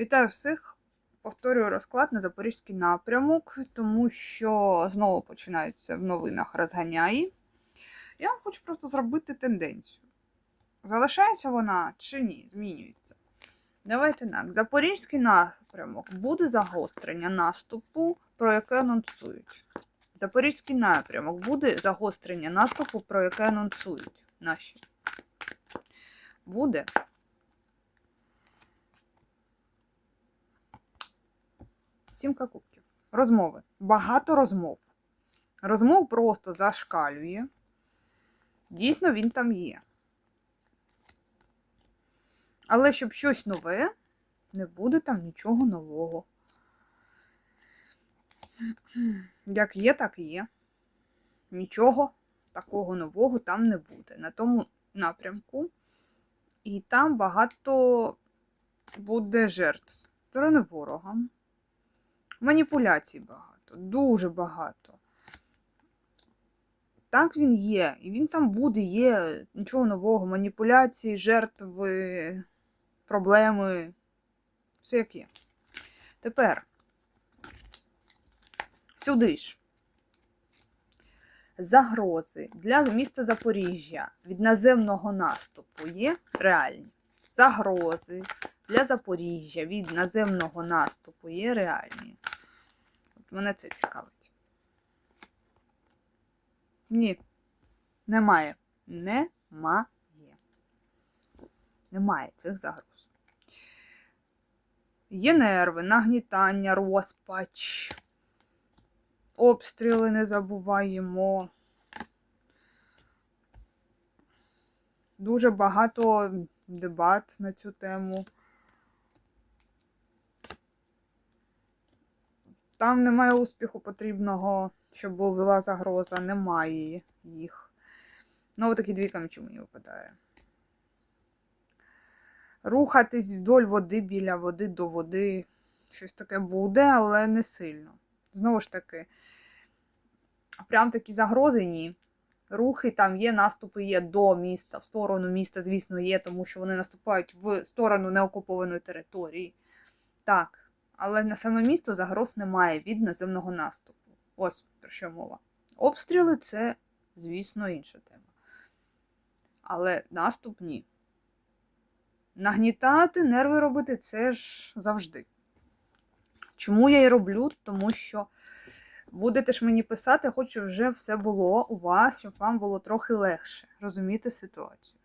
Вітаю всіх! Повторюю розклад на запорізький напрямок, тому що знову починаються в новинах розганяї. Я вам хочу просто зробити тенденцію. Залишається вона чи ні? Змінюється. Давайте так. Запорізький напрямок буде загострення наступу, про яке анонсують. Запорізький напрямок буде загострення наступу, про яке анонсують наші. Буде. Сімка кубків. Розмови. Багато розмов. Розмов просто зашкалює. Дійсно, він там є. Але щоб щось нове, не буде там нічого нового. Як є, так є. Нічого такого нового там не буде. На тому напрямку. І там багато буде жертв. Сторони ворога. Маніпуляцій багато, дуже багато. Так він є. І він там буде, є нічого нового. Маніпуляції, жертви, проблеми. Все як є. Тепер сюди ж. Загрози для міста Запоріжжя від наземного наступу є реальні. Загрози для Запоріжжя від наземного наступу є реальні. Мене це цікавить. Ні. Немає. Немає. Немає цих загроз. Є нерви, нагнітання, розпач. Обстріли не забуваємо. Дуже багато дебат на цю тему. Там немає успіху потрібного, щоб була загроза, немає їх. Ну, такі дві камчу мені випадає. Рухатись вдоль води біля води до води. Щось таке буде, але не сильно. Знову ж таки, прям такі загрози ні. Рухи там є, наступи є до міста, в сторону міста, звісно, є, тому що вони наступають в сторону неокупованої території. Так, але на саме місто загроз немає від наземного наступу. Ось про що мова. Обстріли це, звісно, інша тема. Але наступ ні. Нагнітати, нерви робити це ж завжди. Чому я і роблю? Тому що будете ж мені писати, хочу вже все було у вас, щоб вам було трохи легше розуміти ситуацію.